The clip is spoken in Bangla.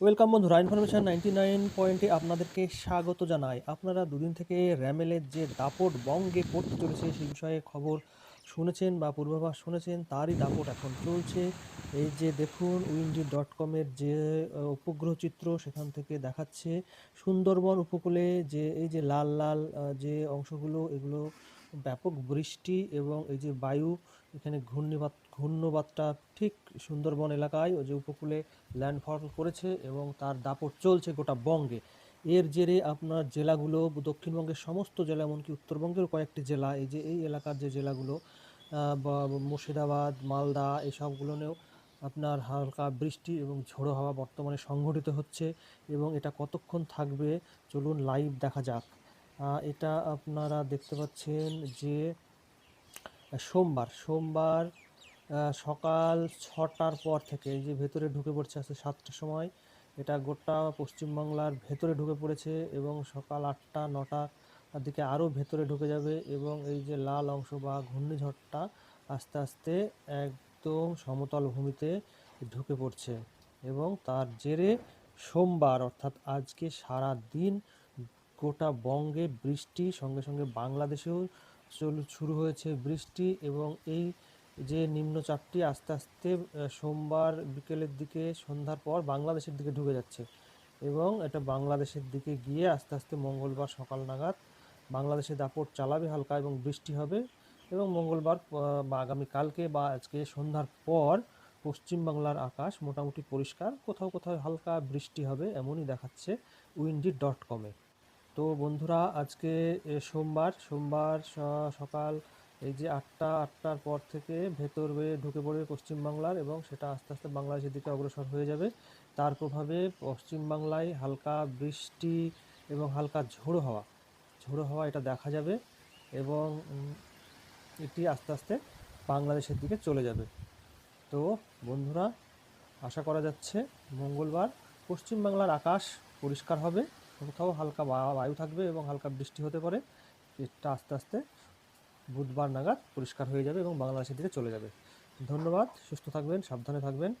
ওয়েলকাম বন্ধুরা ইনফরমেশন নাইনটি নাইন পয়েন্টে আপনাদেরকে স্বাগত জানাই। আপনারা দুদিন থেকে র্যামেলের যে দাপট বঙ্গে পড়তে চলেছে, সেই বিষয়ে খবর শুনেছেন বা পূর্বাভাস শুনেছেন, তারই দাপট এখন চলছে। এই যে দেখুন উইন্ডি ডট কমের যে উপগ্রহ চিত্র সেখান থেকে দেখাচ্ছে সুন্দরবন উপকূলে যে, এই যে লাল লাল যে অংশগুলো, এগুলো ব্যাপক বৃষ্টি এবং এই যে বায়ু, এখানে ঘূর্ণিবাত, ঘূর্ণবাতটা ঠিক সুন্দরবন এলাকায় ওই যে উপকূলে ল্যান্ডফল করেছে এবং তার দাপট চলছে গোটা বঙ্গে। এর জেরে আপনার জেলাগুলো, দক্ষিণবঙ্গের সমস্ত জেলা এমনকি উত্তরবঙ্গের কয়েকটি জেলা, এই যে এই এলাকার যে জেলাগুলো মুর্শিদাবাদ, মালদা এসবগুলোনেও আপনার হালকা বৃষ্টি এবং ঝোড়ো হাওয়া বর্তমানে সংঘটিত হচ্ছে এবং এটা কতক্ষণ থাকবে, চলুন লাইভ দেখা যাক। এটা আপনারা দেখতে পাচ্ছেন যে সোমবার সোমবার সকাল ছটার পর থেকে এই যে ভেতরে ঢুকে পড়ছে আজকে সাতটার সময়, এটা গোটা পশ্চিমবাংলার ভেতরে ঢুকে পড়েছে এবং সকাল আটটা নটার দিকে আরও ভেতরে ঢুকে যাবে এবং এই যে লাল অংশ বা ঘূর্ণিঝড়টা আস্তে আস্তে একদম সমতল ভূমিতে ঢুকে পড়ছে এবং তার জেরে সোমবার, অর্থাৎ আজকে সারা দিন গোটা বঙ্গে বৃষ্টি, সঙ্গে সঙ্গে বাংলাদেশেও শুরু হয়েছে বৃষ্টি এবং এই যে নিম্নচাপটি আস্তে আস্তে সোমবার বিকেলের দিকে, সন্ধ্যার পর বাংলাদেশের দিকে ঢুকে যাচ্ছে এবং এটা বাংলাদেশের দিকে গিয়ে আস্তে আস্তে মঙ্গলবার সকাল নাগাদ বাংলাদেশে দাপট চালাবে হালকা এবং বৃষ্টি হবে এবং মঙ্গলবার বা আগামীকালকে বা আজকে সন্ধ্যার পর পশ্চিমবাংলার আকাশ মোটামুটি পরিষ্কার, কোথাও কোথাও হালকা বৃষ্টি হবে এমনই দেখাচ্ছে উইন্ডি ডট কমে। তো বন্ধুরা, আজকে সোমবার সোমবার সকাল, এই যে আটটা, আটটার পর থেকে ভেতর হয়ে ঢুকে পড়বে পশ্চিমবাংলার এবং সেটা আস্তে আস্তে বাংলাদেশের দিকে অগ্রসর হয়ে যাবে। তার প্রভাবে পশ্চিমবাংলায় হালকা বৃষ্টি এবং হালকা ঝোড়ো হওয়া ঝোড়ো হওয়া এটা দেখা যাবে এবং এটি আস্তে আস্তে বাংলাদেশের দিকে চলে যাবে। তো বন্ধুরা, আশা করা যাচ্ছে মঙ্গলবার পশ্চিমবাংলার আকাশ পরিষ্কার হবে। কোথাও হালকা বায়ু থাকবে এবং হালকা বৃষ্টি হতে পারে। এটা আস্তে আস্তে বুধবার নাগাদ পরিষ্কার হয়ে যাবে এবং বাংলাদেশের দিকে চলে যাবে। ধন্যবাদ, সুস্থ থাকবেন, সাবধানে থাকবেন।